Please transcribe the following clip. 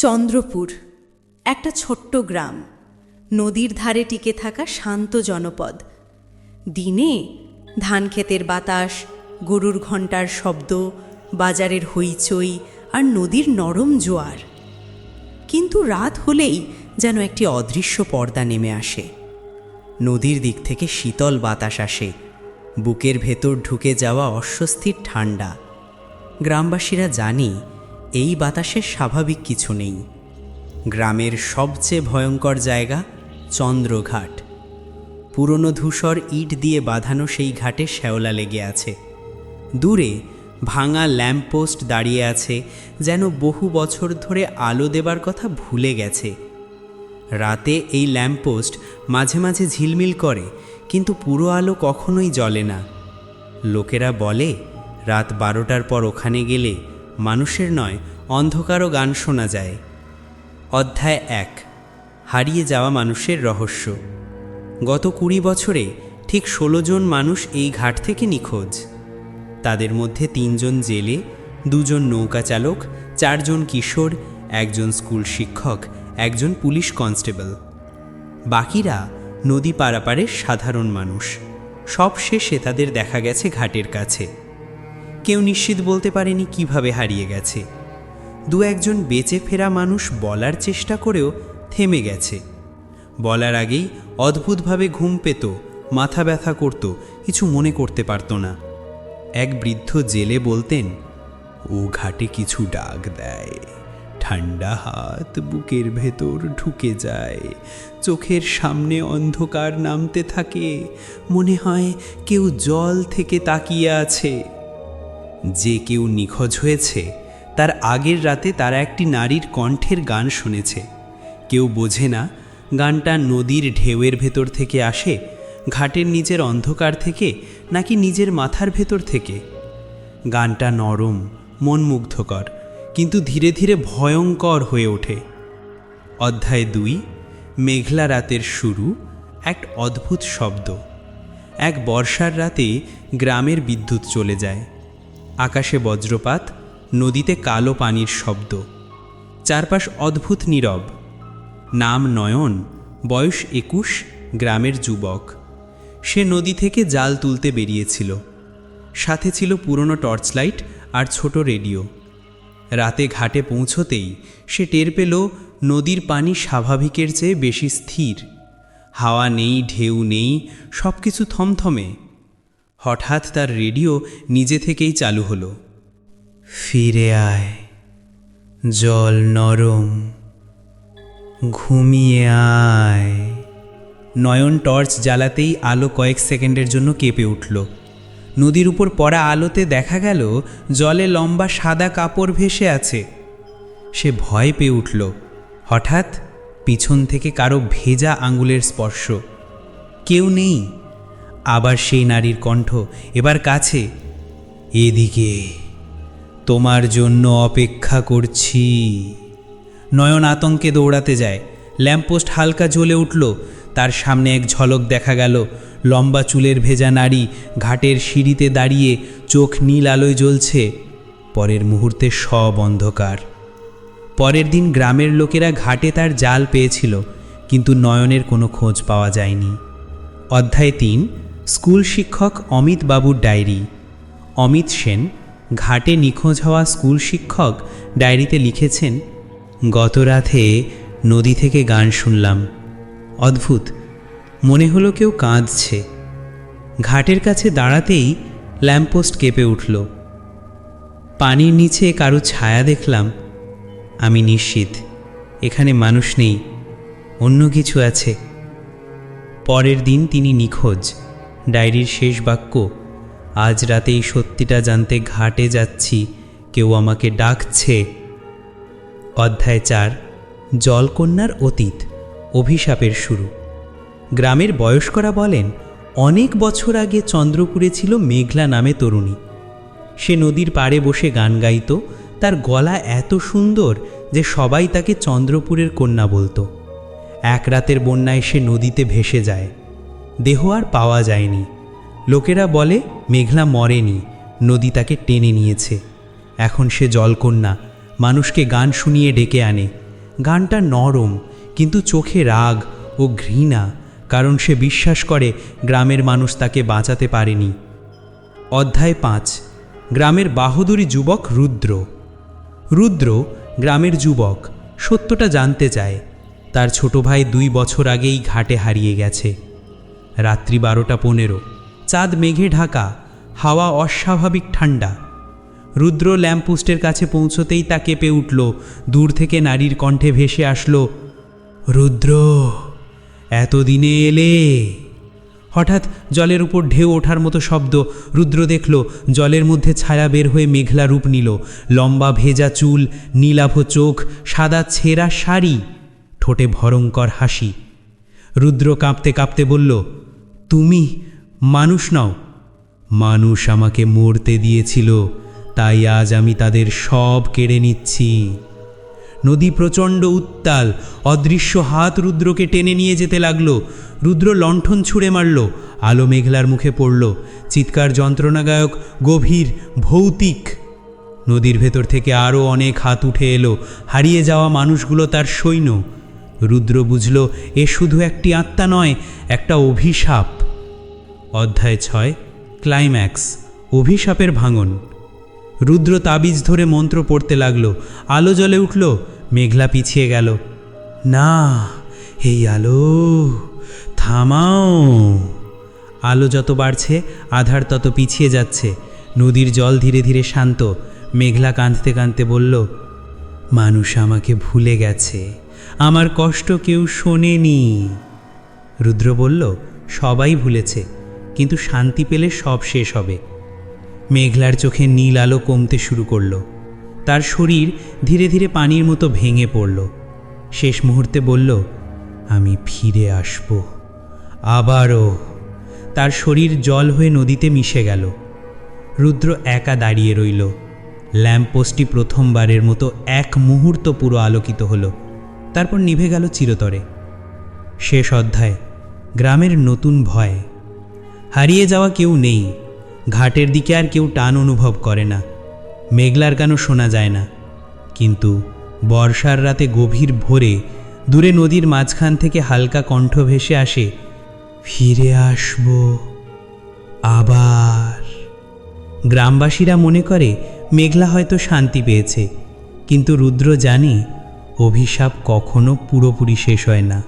চন্দ্রপুর, একটা ছোট্ট গ্রাম। নদীর ধারে টিকে থাকা শান্ত জনপদ। দিনে ধান ক্ষেতের বাতাস, গরুর ঘণ্টার শব্দ, বাজারের হইচই আর নদীর নরম জোয়ার। কিন্তু রাত হলেই যেন একটি অদৃশ্য পর্দা নেমে আসে। নদীর দিক থেকে শীতল বাতাস আসে। বুকের ভেতর ঢুকে যাওয়া অস্বস্তির ঠান্ডা গ্রামবাসীরা জানে এই বাতাসের স্বাভাবিক কিছু নেই। গ্রামের সবচেয়ে ভয়ঙ্কর জায়গা চন্দ্রঘাট। পুরনো ধূসর ইট দিয়ে বাঁধানো সেই ঘাটে শ্যাওলা লেগে আছে। দূরে ভাঙা ল্যাম্পপোস্ট দাঁড়িয়ে আছে, যেন বহু বছর ধরে আলো দেবার কথা ভুলে গেছে। রাতে এই ল্যাম্পপোস্ট মাঝে মাঝে ঝিলমিল করে, কিন্তু পুরো আলো কখনোই জ্বলে না। লোকেরা বলে, রাত বারোটার পর ওখানে গেলে মানুষের নয়, অন্ধকারও গান শোনা যায়। অধ্যায় এক, হারিয়ে যাওয়া মানুষের রহস্য। গত কুড়ি বছরে ঠিক ষোলো জন মানুষ এই ঘাট থেকে নিখোঁজ। তাদের মধ্যে তিনজন জেলে, দুজন নৌকা চালক, চারজন কিশোর, একজন স্কুল শিক্ষক, একজন পুলিশ কনস্টেবল। বাকিরা নদী পারাপারের সাধারণ মানুষ। সব শেষে তাদের দেখা গেছে ঘাটের কাছে। কেউ নিশ্চিত বলতে পারেনি কীভাবে হারিয়ে গেছে। দু একজন বেঁচে ফেরা মানুষ বলার চেষ্টা করেও থেমে গেছে। বলার আগেই অদ্ভুতভাবে ঘুম পেত, মাথা ব্যথা করত, কিছু মনে করতে পারত না। এক বৃদ্ধ জেলে বলতেন, ও ঘাটে কিছু ডাক দেয়, ঠান্ডা হাত বুকের ভেতর ঢুকে যায়, চোখের সামনে অন্ধকার নামতে থাকে, মনে হয় কেউ জল থেকে তাকিয়ে আছে। যে কেউ নিখোঁজ হয়েছে, তার আগের রাতে তারা একটি নারীর কণ্ঠের গান শুনেছে। কেউ বোঝে না, গানটা নদীর ঢেউয়ের ভেতর থেকে আসে, ঘাটের নিচের অন্ধকার থেকে, নাকি নিজের মাথার ভেতর থেকে। গানটা নরম, মনমুগ্ধকর, কিন্তু ধীরে ধীরে ভয়ঙ্কর হয়ে ওঠে। অধ্যায় দুই, মেঘলা রাতের শুরু, এক অদ্ভুত শব্দ। এক বর্ষার রাতে গ্রামের বিদ্যুৎ চলে যায়। আকাশে বজ্রপাত, নদীতে কালো পানির শব্দ। চারপাশ অদ্ভুত নীরব। নাম নয়ন, বয়স একুশ, গ্রামের যুবক। সে নদী থেকে জাল তুলতে বেরিয়েছিল। সাথে ছিল পুরনো টর্চ লাইট আর ছোট রেডিও। রাতে ঘাটে পৌঁছতেই সে টের পেল, নদীর পানি স্বাভাবিকের চেয়ে বেশি স্থির। হাওয়া নেই, ঢেউ নেই সব কিছু থমথমে। হঠাৎ তার রেডিও নিজে থেকেই চালু হলো। ফিরে আয়, জল নরম, ঘুমিয়ে আয়। নয়ন টর্চ জ্বালাতেই আলো কয়েক সেকেন্ডের জন্য কেঁপে উঠল। নদীর উপর পড়া আলোতে দেখা গেল, জলে লম্বা সাদা কাপড় ভেসে আছে। সে ভয় পেয়ে উঠল। হঠাৎ পিছন থেকে কারও ভেজা আঙুলের স্পর্শ। কেউ নেই। আবার সেই নারীর কণ্ঠ। এবার কাছে, এদিকে, তোমার জন্য অপেক্ষা করছি। নয়ন আতঙ্কে দৌড়াতে যায়। ল্যাম্পপোস্ট হালকা জ্বলে উঠল। তার সামনে এক ঝলক দেখা গেল। লম্বা চুলের ভেজা নারী ঘাটের সিঁড়িতে দাঁড়িয়ে চোখ নীল আলোয় জ্বলছে। পরের মুহূর্তে সব অন্ধকার। পরের দিন গ্রামের লোকেরা ঘাটে তার জাল পেয়েছিল, কিন্তু নয়নের কোনো খোঁজ পাওয়া যায়নি। অধ্যায় তিন স্কুল শিক্ষক অমিত বাবুর ডায়েরি। অমিত সেন, ঘাটে নিখোঁজ হওয়া স্কুল শিক্ষক ডায়েরিতে লিখেছেন, গত রাতে নদী থেকে গান শুনলাম। অদ্ভুত, মনে হলো কেউ কাঁদছে। ঘাটের কাছে দাঁড়াতেই ল্যাম্পপোস্ট কেঁপে উঠল। পানির নিচে কারও ছায়া দেখলাম। আমি নিশ্চিত, এখানে মানুষ নেই, অন্য কিছু আছে। পরের দিন তিনি নিখোঁজ। ডায়েরির শেষ বাক্য, আজ রাতে এই সত্যিটা জানতে ঘাটে যাচ্ছি, কেউ আমাকে ডাকছে। অধ্যায় চার, জলকন্যার অতীত, অভিশাপের শুরু। গ্রামের বয়স্করা বলেন, অনেক বছর আগে চন্দ্রপুরে ছিল মেঘলা নামে তরুণী। সে নদীর পাড়ে বসে গান গাইত, তার গলা এত সুন্দর যে সবাই তাকে চন্দ্রপুরের কন্যা বলতো। এক রাতের বন্যায় সে নদীতে ভেসে যায়। দেহ আর পাওয়া যায়নি। লোকেরা বলে, মেঘলা মরেনি, নদী তাকে টেনে নিয়েছে। এখন সে জলকন্যা, মানুষকে গান শুনিয়ে ডেকে আনে। গানটা নরম, কিন্তু চোখে রাগ ও ঘৃণা, কারণ সে বিশ্বাস করে গ্রামের মানুষ তাকে বাঁচাতে পারেনি। অধ্যায় পাঁচ, গ্রামের বাহাদুরি যুবক রুদ্র। রুদ্র, গ্রামের যুবক, সত্যটা জানতে চায়। তার ছোট ভাই দুই বছর আগেই ঘাটে হারিয়ে গেছে। রাত্রি বারোটা পনেরো। চাঁদ মেঘে ঢাকা, হাওয়া অস্বাভাবিক ঠান্ডা। রুদ্র ল্যাম্পপোস্টের কাছে পৌঁছতেই তা কেঁপে উঠল, দূর থেকে নারীর কণ্ঠে ভেসে আসলো, রুদ্র, এতদিনে এলে? হঠাৎ জলের উপর ঢেউ ওঠার মতো শব্দ, রুদ্র দেখল, জলের মধ্যে ছায়া বের হয়ে মেঘলা রূপ নিল। লম্বা ভেজা চুল, নীলাভ চোখ, সাদা ছেঁড়া শাড়ি, ঠোঁটে ভয়ঙ্কর হাসি। রুদ্র কাঁপতে কাঁপতে বলল তুমি মানুষ নও। মানুষ আমাকে মরতে দিয়েছিল, তাই আজ আমি তাদের সব কেড়ে নিচ্ছি। নদী প্রচণ্ড উত্তাল, অদৃশ্য হাত রুদ্রকে টেনে নিয়ে যেতে লাগল। রুদ্র লণ্ঠন ছুঁড়ে মারল, আলো মেঘলার মুখে পড়ল। চিৎকার যন্ত্রণাগায়ক গভীর, ভৌতিক। নদীর ভেতর থেকে আরও অনেক হাত উঠে এলো। হারিয়ে যাওয়া মানুষগুলো তার সৈন্য। রুদ্র বুঝল, এ শুধু একটি আত্মা নয়, একটা অভিশাপ। অধ্যায় ছয় ক্লাইম্যাক্স অভিশাপের ভাঙন। রুদ্র তাবিজ ধরে মন্ত্র পড়তে লাগল। আলো জ্বলে উঠল, মেঘলা পিছিয়ে গেল। না এই আলো, থামাও। আলো যত বাড়ছে, আধার তত পিছিয়ে যাচ্ছে। নদীর জল ধীরে ধীরে শান্ত। মেঘলা কাঁদতে কাঁদতে বলল, মানুষ আমাকে ভুলে গেছে। আমার কষ্ট কেউ শোনেনি। রুদ্র বলল, সবাই ভুলেছে। কিন্তু শান্তি পেলে সব শেষ হবে। মেঘলার চোখে নীল আলো কমতে শুরু করল। তার শরীর ধীরে ধীরে পানির মতো ভেঙে পড়ল। শেষ মুহূর্তে বলল, আমি ফিরে আসব। আবারও। তার শরীর জল হয়ে নদীতে মিশে গেল। রুদ্র একা দাঁড়িয়ে রইল। ল্যাম্পপোস্টটি প্রথমবারের মতো এক মুহূর্ত পুরো আলোকিত হলো। তারপর নিভে গেল চিরতরে। শেষ অধ্যায়, গ্রামের নতুন ভয়। হারিয়ে যাওয়া কেউ নেই। ঘাটের দিকে আর কেউ টান অনুভব করে না। মেঘলার গানও শোনা যায় না। কিন্তু বর্ষার রাতে গভীর ভোরে দূরে নদীর মাঝখান থেকে হালকা কণ্ঠ ভেসে আসে, ফিরে আসব আবার। গ্রামবাসীরা মনে করে মেঘলা হয়তো শান্তি পেয়েছে, কিন্তু রুদ্র জানে অভিশাপ কখনো পুরোপুরি শেষ হয় না।